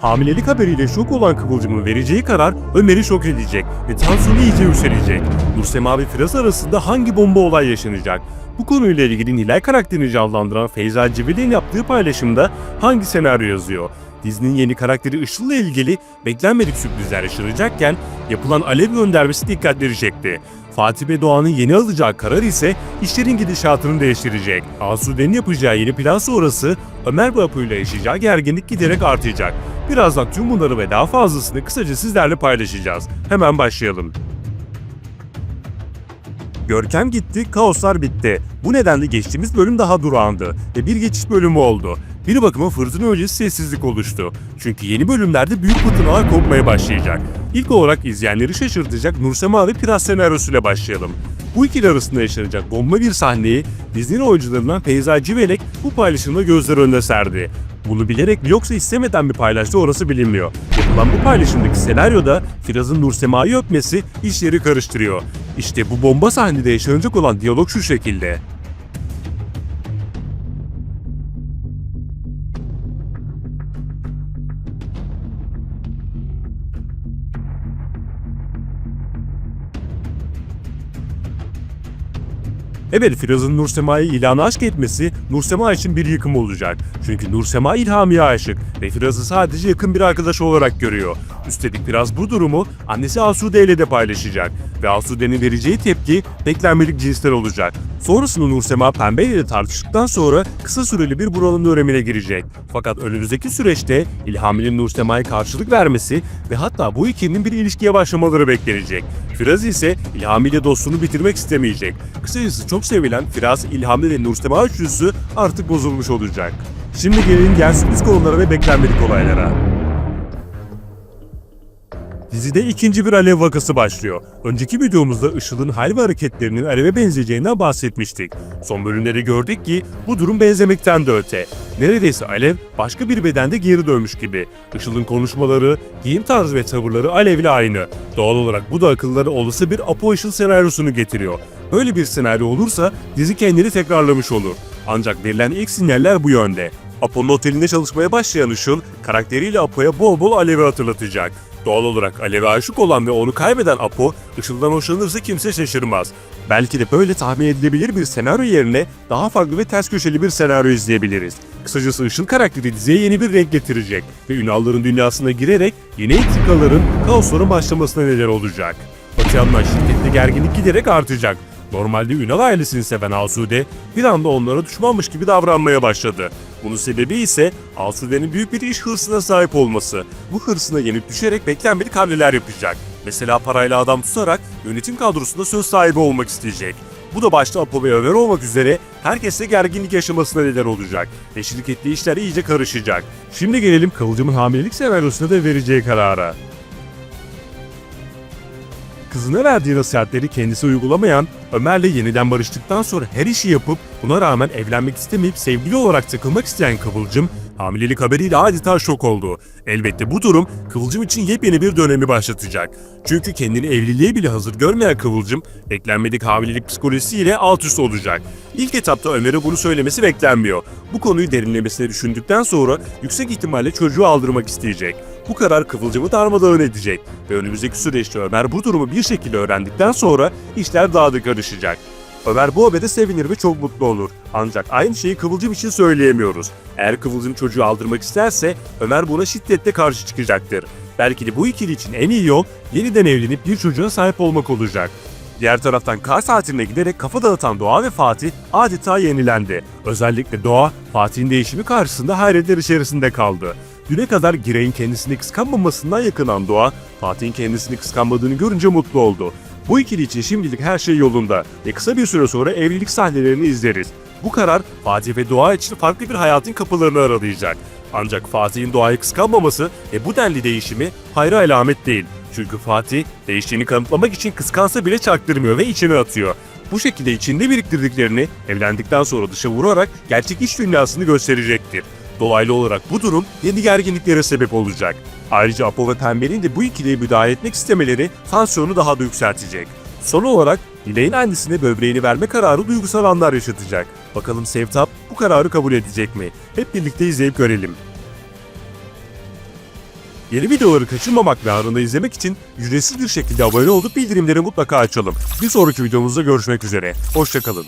Hamilelik haberiyle şok olan Kıvılcım'ın vereceği karar Ömer'i şok edecek ve tansiyonu iyice yükselecek. Nursema ve Firaz arasında hangi bomba olay yaşanacak? Bu konuyla ilgili Nilay karakterini canlandıran Feyza Civil'in yaptığı paylaşımda hangi senaryo yazıyor? Dizinin yeni karakteri Işıl'la ilgili beklenmedik sürprizler yaşanacakken yapılan alev göndermesi dikkatleri çekti. Fatih ve Doğan'ın yeni alacağı karar ise işlerin gidişatını değiştirecek. Asude'nin yapacağı yeni plan sonrası Ömer ve Apo ile yaşayacağı gerginlik giderek artacak. Birazdan tüm bunları ve daha fazlasını kısaca sizlerle paylaşacağız. Hemen başlayalım. Görkem gitti, kaoslar bitti. Bu nedenle geçtiğimiz bölüm daha durağandı ve bir geçiş bölümü oldu. Bir bakıma fırtına öncesi sessizlik oluştu. Çünkü yeni bölümlerde büyük fırtınalar kopmaya başlayacak. İlk olarak izleyenleri şaşırtacak Nursema ve Piras senaryosuyla başlayalım. Bu ikili arasında yaşanacak bomba bir sahneyi Disney oyuncularından Feyza Civelek bu paylaşımda gözler önüne serdi. Bunu bilerek yoksa istemeden mi paylaştı orası bilinmiyor. Yapılan bu paylaşımdaki senaryoda Firaz'ın Nursema'yı öpmesi işleri karıştırıyor. İşte bu bomba sahnede yaşanacak olan diyalog şu şekilde. Evet Firaz'ın Nursema'yı ilana aşk etmesi Nursema için bir yıkım olacak. Çünkü Nursema İlhami'ye aşık ve Firaz'ı sadece yakın bir arkadaş olarak görüyor. Üstelik Firaz bu durumu annesi Asude ile de paylaşacak ve Asude'nin vereceği tepki beklenmedik cinsler olacak. Sonrasında Nursema Pembe ile tartıştıktan sonra kısa süreli bir buranın dönemine girecek. Fakat önümüzdeki süreçte İlhami'nin Nursema'ya karşılık vermesi ve hatta bu ikilinin bir ilişkiye başlamaları beklenecek. Firaz ise İlhami ile dostluğunu bitirmek istemeyecek. Kısacası çok sevilen Firaz, İlhami ve Nursema üçlüsü artık bozulmuş olacak. Şimdi gelelim diğer sürpriz konulara ve beklenmedik olaylara. Dizide ikinci bir alev vakası başlıyor. Önceki videomuzda Işıl'ın hal ve hareketlerinin aleve benzeyeceğinden bahsetmiştik. Son bölümleri gördük ki bu durum benzemekten de öte. Neredeyse alev başka bir bedende geri dönmüş gibi. Işıl'ın konuşmaları, giyim tarzı ve tavırları alevle aynı. Doğal olarak bu da akıllara olası bir Apo Işıl senaryosunu getiriyor. Böyle bir senaryo olursa dizi kendini tekrarlamış olur. Ancak verilen ilk sinyaller bu yönde. Apo'nun otelinde çalışmaya başlayan Işıl, karakteriyle Apo'ya bol bol Alev'i hatırlatacak. Doğal olarak Alev'e aşık olan ve onu kaybeden Apo, Işıl'dan hoşlanırsa kimse şaşırmaz. Belki de böyle tahmin edilebilir bir senaryo yerine daha farklı ve ters köşeli bir senaryo izleyebiliriz. Kısacası Işıl karakteri diziye yeni bir renk getirecek ve Ünalların dünyasına girerek yeni entrikaların, kaosların başlamasına neden olacak. Öte yandan şiddetli gerginlik giderek artacak. Normalde Ünal ailesini seven Asude bir anda onlara düşmanmış gibi davranmaya başladı. Bunun sebebi ise Asude'nin büyük bir iş hırsına sahip olması. Bu hırsına yenik düşerek beklenmedik hamleler yapacak. Mesela parayla adam tutarak yönetim kadrosunda söz sahibi olmak isteyecek. Bu da başta Apo ve Ömer olmak üzere herkesle gerginlik yaşamasına neden olacak ve şirketli işler iyice karışacak. Şimdi gelelim Kıvılcım'ın hamilelik senaryosuna da vereceği karara. Kızına verdiği nasihatleri kendisi uygulamayan, Ömer'le yeniden barıştıktan sonra her işi yapıp buna rağmen evlenmek istemeyip sevgili olarak takılmak isteyen Kıvılcım, hamilelik haberiyle adeta şok oldu. Elbette bu durum Kıvılcım için yepyeni bir dönemi başlatacak. Çünkü kendini evliliğe bile hazır görmeyen Kıvılcım, beklenmedik hamilelik psikolojisiyle alt üst olacak. İlk etapta Ömer'e bunu söylemesi beklenmiyor. Bu konuyu derinlemesine düşündükten sonra yüksek ihtimalle çocuğu aldırmak isteyecek. Bu karar Kıvılcım'ı darmadağın edecek ve önümüzdeki süreçte Ömer bu durumu bir şekilde öğrendikten sonra işler daha da karışacak. Ömer bu habere sevinir ve çok mutlu olur. Ancak aynı şeyi Kıvılcım için söyleyemiyoruz. Eğer Kıvılcım çocuğu aldırmak isterse Ömer buna şiddetle karşı çıkacaktır. Belki de bu ikili için en iyi yol yeniden evlenip bir çocuğa sahip olmak olacak. Diğer taraftan kar tatiline giderek kafa dağıtan Doğa ve Fatih adeta yenilendi. Özellikle Doğa, Fatih'in değişimi karşısında hayretler içerisinde kaldı. Düne kadar Girey'in kendisini kıskanmamasından yakınan Doğa, Fatih'in kendisini kıskanmadığını görünce mutlu oldu. Bu ikili için şimdilik her şey yolunda ve kısa bir süre sonra evlilik sahnelerini izleriz. Bu karar Fatih ve Doğa için farklı bir hayatın kapılarını aralayacak. Ancak Fatih'in Doğa'yı kıskanmaması ve bu denli değişimi hayra alamet değil. Çünkü Fatih değiştiğini kanıtlamak için kıskansa bile çaktırmıyor ve içine atıyor. Bu şekilde içinde biriktirdiklerini evlendikten sonra dışa vurarak gerçek iş dünyasını gösterecektir. Dolaylı olarak bu durum yeni gerginliklere sebep olacak. Ayrıca Apo ve Pembe'nin de bu ikiliye müdahale etmek istemeleri tansiyonu daha da yükseltecek. Son olarak Dileğin annesine böbreğini verme kararı duygusal anlar yaşatacak. Bakalım Sevtap bu kararı kabul edecek mi? Hep birlikte izleyip görelim. Yeni videoları kaçırmamak ve anında izlemek için ücretsiz bir şekilde abone olup bildirimleri mutlaka açalım. Bir sonraki videomuzda görüşmek üzere. Hoşçakalın.